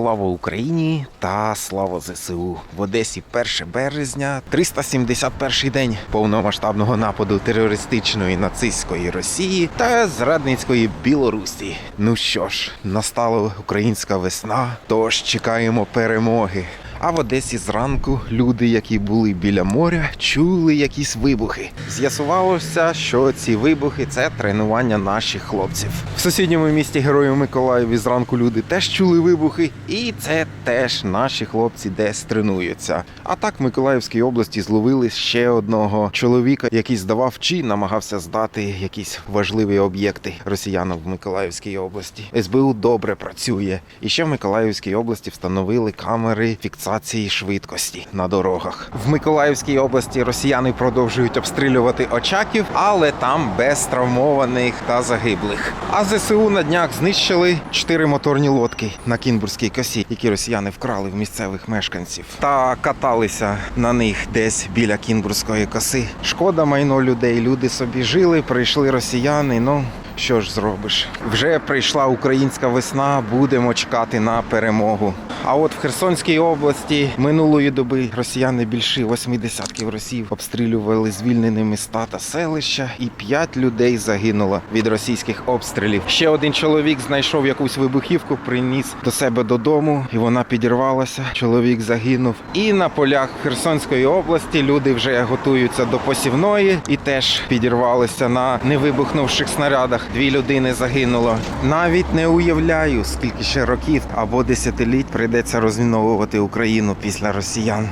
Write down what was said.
Слава Україні та слава ЗСУ в Одесі 1 березня, 371 день повномасштабного нападу терористичної нацистської Росії та зрадницької Білорусі. Ну що ж, настала українська весна, тож чекаємо перемоги. А в Одесі зранку люди, які були біля моря, чули якісь вибухи. З'ясувалося, що ці вибухи це тренування наших хлопців. В сусідньому місті Герою Миколаєві зранку люди теж чули вибухи, і це теж наші хлопці десь тренуються. А так в Миколаївській області зловили ще одного чоловіка, який здавав чи намагався здати якісь важливі об'єкти росіянам в Миколаївській області. СБУ добре працює. І ще в Миколаївській області встановили камери фіксації швидкості на дорогах. В Миколаївській області росіяни продовжують обстрілювати очаків, але там без травмованих та загиблих. А ЗСУ на днях знищили чотири моторні лодки на Кінбурзькій косі, які росіяни вкрали в місцевих мешканців, та каталися на них десь біля Кінбурзької коси. Шкода майно людей. Люди собі жили, прийшли росіяни. Ну що ж зробиш? Вже прийшла українська весна, будемо чекати на перемогу. А от в Херсонській області минулої доби росіяни більше восьми десятків росів обстрілювали звільнені міста та селища, і п'ять людей загинуло від російських обстрілів. Ще один чоловік знайшов якусь вибухівку, приніс до себе додому, і вона підірвалася. Чоловік загинув. І на полях Херсонської області люди вже готуються до посівної і теж підірвалися на невибухнувших снарядах. Дві людини загинуло. Навіть не уявляю, скільки ще років або десятиліть прийдеться розміновувати Україну після росіян.